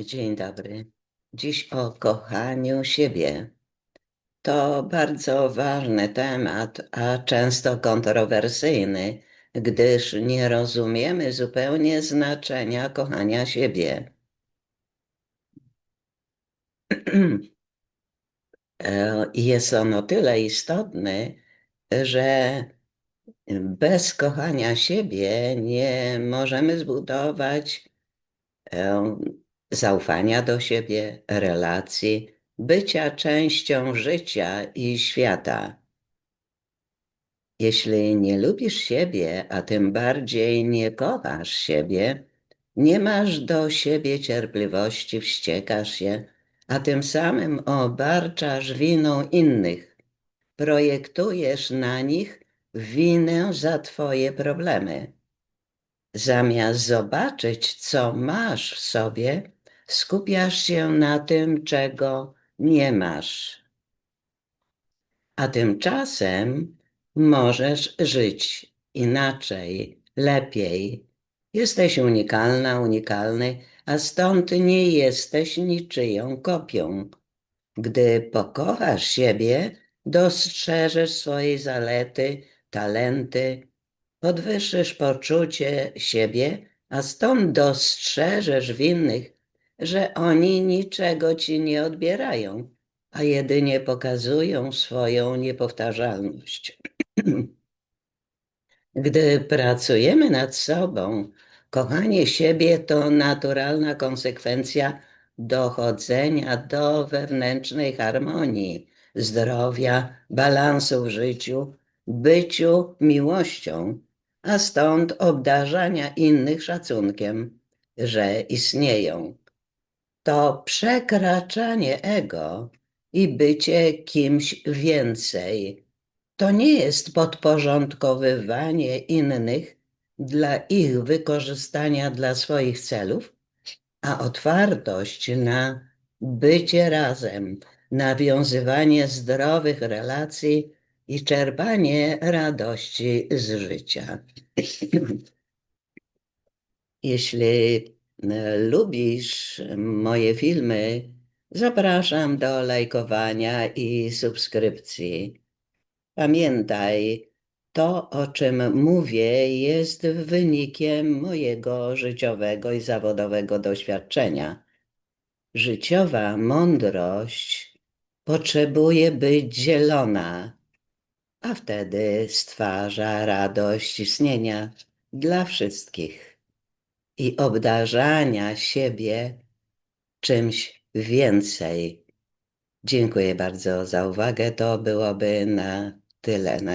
Dzień dobry. Dziś o kochaniu siebie. To bardzo ważny temat, a często kontrowersyjny, gdyż nie rozumiemy zupełnie znaczenia kochania siebie. E, Jest on o tyle istotny, że bez kochania siebie nie możemy zbudować e, zaufania do siebie, relacji, bycia częścią życia i świata. Jeśli nie lubisz siebie, a tym bardziej nie kochasz siebie, nie masz do siebie cierpliwości, wściekasz się, a tym samym obarczasz winą innych. Projektujesz na nich winę za Twoje problemy. Zamiast zobaczyć, co masz w sobie, skupiasz się na tym, czego nie masz. A tymczasem możesz żyć inaczej, lepiej. Jesteś unikalna, unikalny, a stąd nie jesteś niczyją kopią. Gdy pokochasz siebie, dostrzeżesz swoje zalety, talenty, podwyższysz poczucie siebie, a stąd dostrzeżesz w innych, że oni niczego ci nie odbierają, a jedynie pokazują swoją niepowtarzalność. Gdy pracujemy nad sobą, kochanie siebie to naturalna konsekwencja dochodzenia do wewnętrznej harmonii, zdrowia, balansu w życiu, byciu miłością, a stąd obdarzania innych szacunkiem, że istnieją. To przekraczanie ego i bycie kimś więcej. To nie jest podporządkowywanie innych dla ich wykorzystania dla swoich celów, a otwartość na bycie razem, nawiązywanie zdrowych relacji i czerpanie radości z życia. Jeśli lubisz moje filmy, zapraszam do lajkowania i subskrypcji. Pamiętaj, to o czym mówię jest wynikiem mojego życiowego i zawodowego doświadczenia. Życiowa mądrość potrzebuje być dzielona, a wtedy stwarza radość istnienia dla wszystkich i obdarzania siebie czymś więcej. Dziękuję bardzo za uwagę. To byłoby na tyle. Na